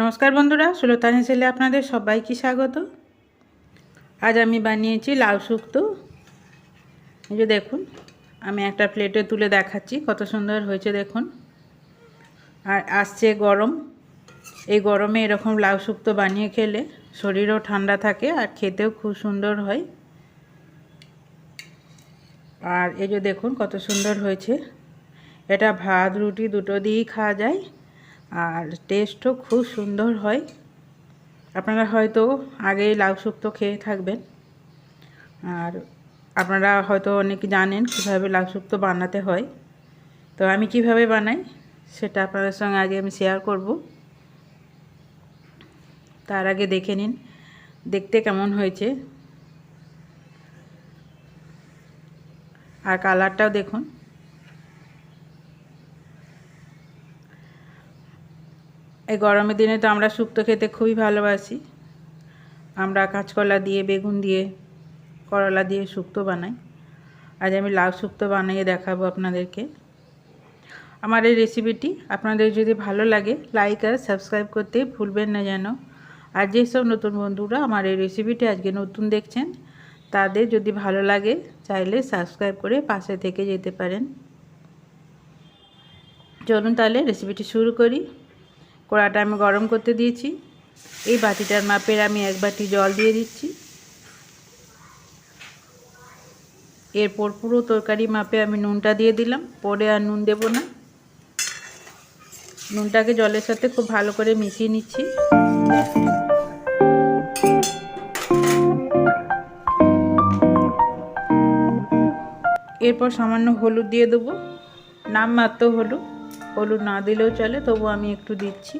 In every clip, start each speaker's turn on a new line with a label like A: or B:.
A: নমস্কার বন্ধুরা, সুলতানি ছেলে আপনাদের সবাইকে স্বাগত। আজ আমি বানিয়েছি লাউ শুক্তো। এই যে দেখুন, আমি একটা প্লেটে তুলে দেখাচ্ছি, কত সুন্দর হয়েছে দেখুন। আর আসছে গরম। এই গরমে এরকম লাউ শুক্তো বানিয়ে খেলে শরীরও ঠান্ডা থাকে আর খেতেও খুব সুন্দর হয়। আর এই যে দেখুন, কত সুন্দর হয়েছে। এটা ভাত, রুটি দুটো দিয়েই খাওয়া যায়। আর টেস্টও খুব সুন্দর হয়। আপনারা হয়তো আগেই লাউ শুক্তো খেয়ে থাকবেন। আর আপনারা হয়তো অনেকে জানেন কীভাবে লাউ শুক্তো বানাতে হয়। তো আমি কীভাবে বানাই সেটা আপনাদের সঙ্গে আগে আমি শেয়ার করব। তার আগে দেখে নিন, দেখতে কেমন হয়েছে। আর কালারটাও দেখুন। এই গরমের দিনে তো আমরা শুক্তো খেতে খুবই ভালোবাসি। আমরা কাঁচকলা দিয়ে, বেগুন দিয়ে, করলা দিয়ে শুক্তো বানাই। আজ আমি লাউ শুক্তো বানিয়ে দেখাবো আপনাদেরকে। আমার এই রেসিপিটি আপনাদের যদি ভালো লাগে লাইক আর সাবস্ক্রাইব করতে ভুলবেন না যেন। আর যেসব নতুন বন্ধুরা আমার এই রেসিপিটি আজকে নতুন দেখছেন, তাদের যদি ভালো লাগে, চাইলে সাবস্ক্রাইব করে পাশে থেকে যেতে পারেন। চলুন তাহলে রেসিপিটি শুরু করি। কড়াটা আমি গরম করতে দিয়েছি। এই বাটিটার মাপের আমি এক বাটি জল দিয়ে দিচ্ছি। এরপর পুরো তরকারি মাপে আমি নুনটা দিয়ে দিলাম। পরে আর নুন দেব না। নুনটাকে জলের সাথে খুব ভালো করে মিশিয়ে নিচ্ছি। এরপর সামান্য হলুদ দিয়ে দেবো। নাম মাত্র হলুদ। হলুদ না দিলেও চলে, তবু আমি একটু দিচ্ছি।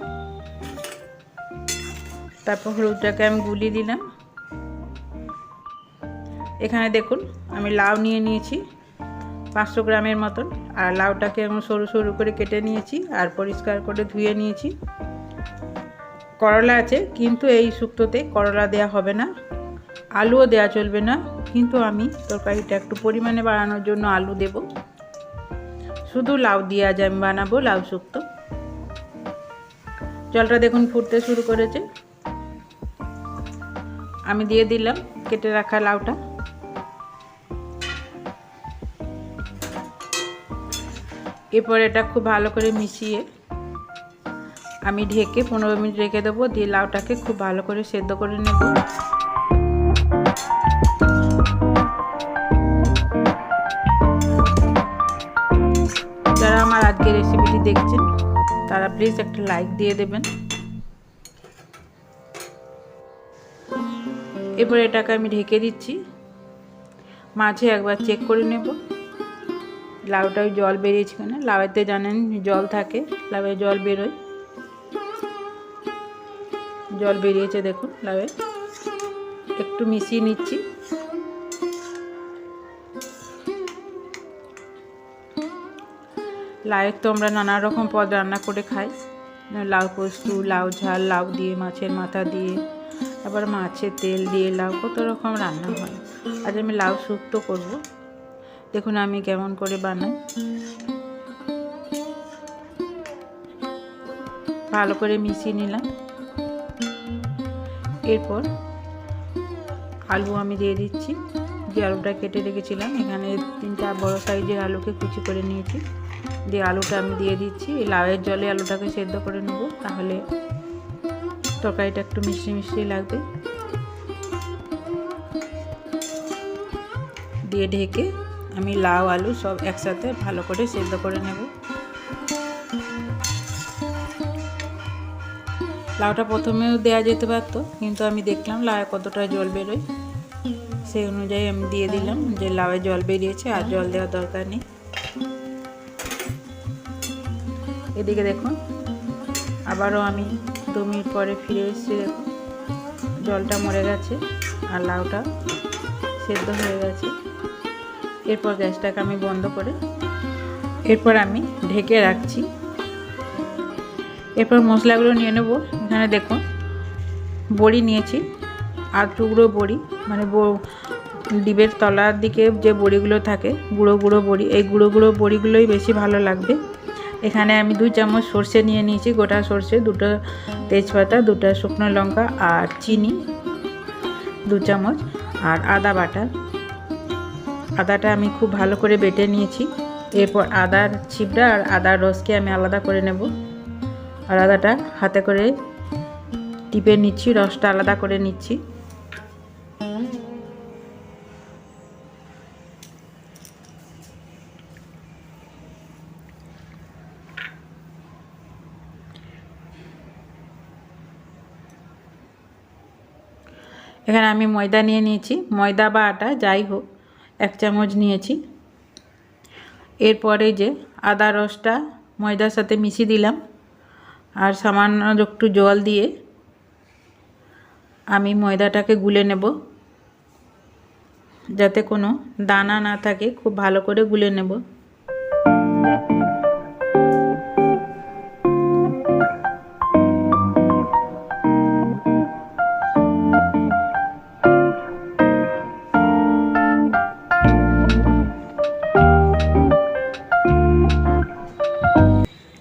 A: তারপর হলুদটাকে আমি গুলিয়ে দিলাম। এখানে দেখুন, আমি লাউ নিয়ে নিয়েছি পাঁচশো গ্রামের মতন, আর লাউটাকে আমি সরু সরু করে কেটে নিয়েছি আর পরিষ্কার করে ধুয়ে নিয়েছি। করলা আছে, কিন্তু এই শুক্তোতে করলা দেয়া হবে না, আলুও দেয়া চলবে না, কিন্তু আমি তরকারিটা একটু পরিমাণে বাড়ানোর জন্য আলু দেব। শুধু লাউ দিয়ে আজ আমি বানাবো লাউ শুক্তো। জলটা দেখুন ফুটতে শুরু করেছে। আমি দিয়ে দিলাম কেটে রাখা লাউটা। এরপর এটা খুব ভালো করে মিশিয়ে আমি ঢেকে পনেরো মিনিট রেখে দেবো, দিয়ে লাউটাকে খুব ভালো করে সেদ্ধ করে নেব। আজকে রেসিপিটি দেখছেন, তারা প্লিজ একটা লাইক দিয়ে দেবেন। এরপর এটাকে আমি ঢেকে দিচ্ছি। মাঝে একবার চেক করে নেব। লাউটায় জল বেরিয়েছে কেন লাউতে জানেন জল থাকে, লাউয়ে জল বেরোয়। জল বেরিয়েছে দেখুন লাউয়ে। একটু মিশিয়ে নিচ্ছি। লাউয়ের তো আমরা নানা রকম পদ রান্না করে খাই। লাউ পোস্ত, লাউ ঝাল, লাউ দিয়ে, মাছের মাথা দিয়ে, আবার মাছের তেল দিয়ে লাউ, কত রকম রান্না হয়। আজ আমি লাউ শুক্তো করব। দেখুন আমি কেমন করে বানাই। ভালো করে মিশিয়ে নিলাম। এরপর আলু আমি দিয়ে দিচ্ছি। যে আলুটা কেটে রেখেছিলাম, এখানে তিনটা বড় সাইজের আলুকে কুচি করে নিয়েছি। দিয়ে আলুটা আমি দিয়ে দিচ্ছি। এই লাউয়ের জলে আলুটাকে সেদ্ধ করে নেব, তাহলে তরকারিটা একটু মিষ্টি মিষ্টি লাগবে। দিয়ে ঢেকে আমি লাউ, আলু সব একসাথে ভালো করে সেদ্ধ করে নেব। লাউটা প্রথমেও দেওয়া যেতে পারতো, কিন্তু আমি দেখলাম লাউয়ে কতটা জল বেরোয়। সেই অনুযায়ী আমি দিয়ে দিলাম যে লাউয়ে জল বেরিয়েছে আর জল দেওয়ার দরকার নেই। এদিকে দেখুন, আবারও আমি দু মিনিট পরে ফিরে এসেছি, দেখুন। জলটা মরে গেছে আর লাউটা সেদ্ধ হয়ে গেছে। এরপর গ্যাসটাকে আমি বন্ধ করে এরপর আমি ঢেকে রাখছি। এরপর মশলাগুলো নিয়ে নেব। এখানে দেখুন, বড়ি নিয়েছি, আর টুকরো বড়ি মানে ডিবের তলার দিকে যে বড়িগুলো থাকে, গুঁড়ো গুঁড়ো বড়ি, এই গুঁড়ো গুঁড়ো বড়িগুলোই বেশি ভালো লাগবে। এখানে আমি দুই চামচ সর্ষে নিয়ে নিয়েছি, গোটা সর্ষে, দুটো তেজপাতা, দুটো শুকনো লঙ্কা আর চিনি, দু চামচ, আর আদা বাটা। আদাটা আমি খুব ভালো করে বেটে নিয়েছি। এরপর আদার ছিপড়া আর আদার রসকে আমি আলাদা করে নেব। আর আদাটা হাতে করে টিপে নিচ্ছি, রসটা আলাদা করে নিচ্ছি। এখানে আমি ময়দা নিয়ে নিয়েছি, ময়দা বা আটা, যাই হোক, এক চামচ নিয়েছি। এরপরে যে আদা রসটা ময়দার সাথে মিশিয়ে দিলাম, আর সামান্য একটু জল দিয়ে আমি ময়দাটাকে গুলে নেব, যাতে কোনো দানা না থাকে, খুব ভালো করে গুলে নেব।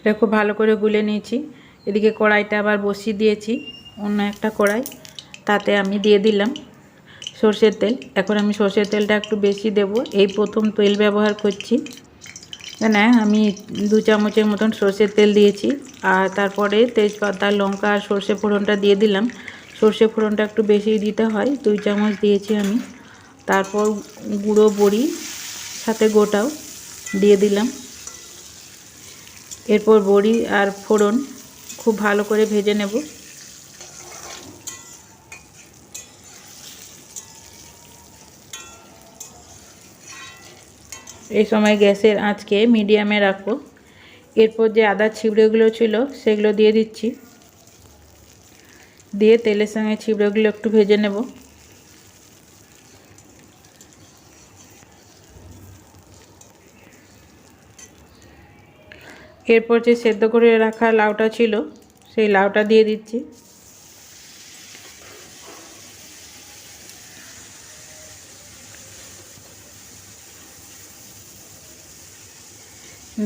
A: এটা খুব ভালো করে গুলে নিয়েছি। এদিকে কড়াইটা আবার বসিয়ে দিয়েছি, অন্য একটা কড়াই। তাতে আমি দিয়ে দিলাম সর্ষের তেল। এখন আমি সর্ষের তেলটা একটু বেশি দেব। এই প্রথম তেল ব্যবহার করছি। না, আমি দু চামচের মতন সর্ষের তেল দিয়েছি। আর তারপরে তেজপাতা, লঙ্কা আর সর্ষে ফোড়নটা দিয়ে দিলাম। সর্ষে ফোড়নটা একটু বেশি দিতে হয়, দুই চামচ দিয়েছি আমি। তারপর গুঁড়ো বড়ি সাথে গোটাও দিয়ে দিলাম। এরপর বড়ি আর ফোড়ন খুব ভালো করে ভেজে নেব। এই সময় গ্যাসের আঁচকে মিডিয়ামে রাখব। এরপর যে আদা ছিবড়েগুলো ছিল সেগুলো দিয়ে দিচ্ছি। দিয়ে তেলের সঙ্গে ছিবড়েগুলো একটু ভেজে নেব। এরপর যে সেদ্ধ করে রাখা লাউটা ছিল, সেই লাউটা দিয়ে দিচ্ছি।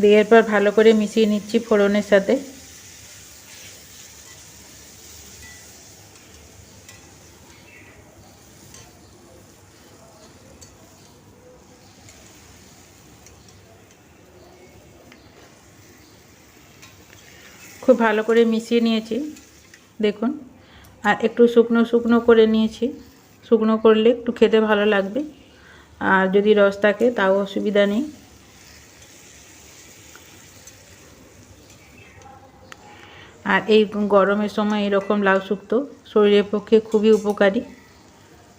A: দিয়ে এরপর ভালো করে মিশিয়ে নিচ্ছি ফোড়নের সাথে। খুব ভালো করে মিশিয়ে নিয়েছি, দেখুন। আর একটু শুকনো শুকনো করে নিয়েছি, শুকনো করলে একটু খেতে ভালো লাগবে। আর যদি রস থাকে তাও অসুবিধা নেই। আর এই গরমের সময় এরকম লাউ শুক্তো শরীরের পক্ষে খুবই উপকারী,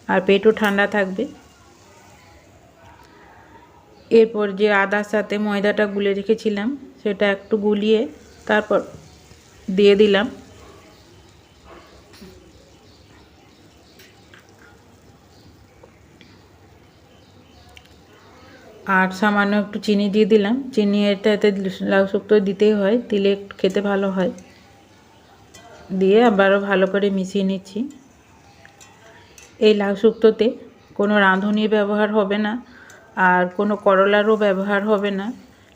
A: আর পেটও ঠান্ডা থাকবে। এরপর যে আদার সাথে ময়দাটা গুলে রেখেছিলাম, সেটা একটু গুলিয়ে তারপর দিয়ে দিলাম। আর সামান্য একটু চিনি দিয়ে দিলাম। চিনি এটাতে লাউ শুক্তো দিতেই হয়, দিলে খেতে ভালো হয়। দিয়ে আবারও ভালো করে মিশিয়ে নিচ্ছি। এই লাউ শুক্তোতে কোনো রাঁধুনি ব্যবহার হবে না আর কোনো করলারও ব্যবহার হবে না।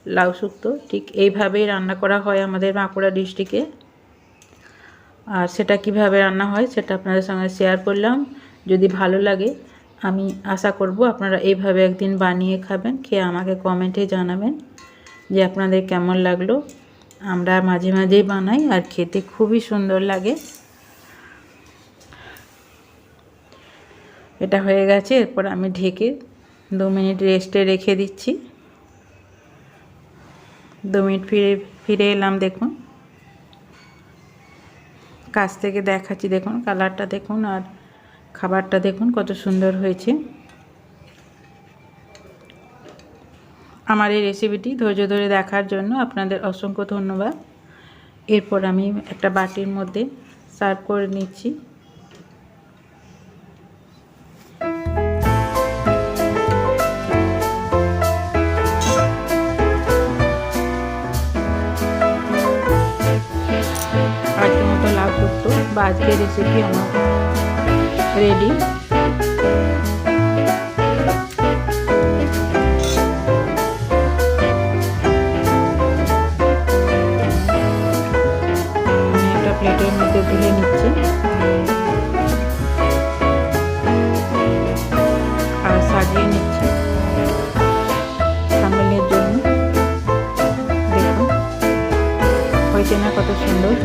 A: লাউ শুক্তো ঠিক এইভাবেই রান্না করা হয় আমাদের বাঁকুড়া ডিস্ট্রিক্টে। আর সেটা কীভাবে রান্না হয় সেটা আপনাদের সঙ্গে শেয়ার করলাম। যদি ভালো লাগে, আমি আশা করব আপনারা এইভাবে একদিন বানিয়ে খাবেন, খেয়ে আমাকে কমেন্টে জানাবেন যে আপনাদের কেমন লাগল। আমরা মাঝে মাঝেই বানাই আর খেতে খুবই সুন্দর লাগে। এটা হয়ে গেছে, এরপর আমি ঢেকে দু মিনিট রেস্টে রেখে দিচ্ছি। দু মিনিট ফিরে ফিরে এলাম দেখুন। কাছ থেকে দেখাচ্ছি, দেখুন, কালারটা দেখুন আর খাবারটা দেখুন কত সুন্দর হয়েছে। আমার এই রেসিপিটি ধৈর্য ধরে দেখার জন্য আপনাদের অসংখ্য ধন্যবাদ। এরপর আমি একটা বাটির মধ্যে সার্ভ করে নিচ্ছি। বা আজকের রেসিপি আমার রেডি একটা প্লেটের মধ্যে আর না কত সুন্দর?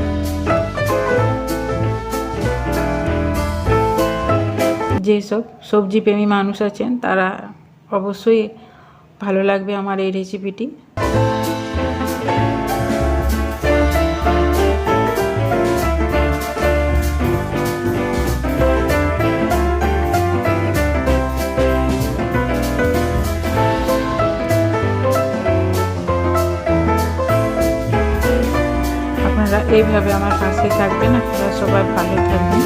A: যেসব সবজি প্রেমী মানুষ আছেন, তারা অবশ্যই ভালো লাগবে আমার এই রেসিপিটি আপনারা এইভাবে আমার পাশে থাকবেন, আপনারা সবাই ভালো থাকবেন।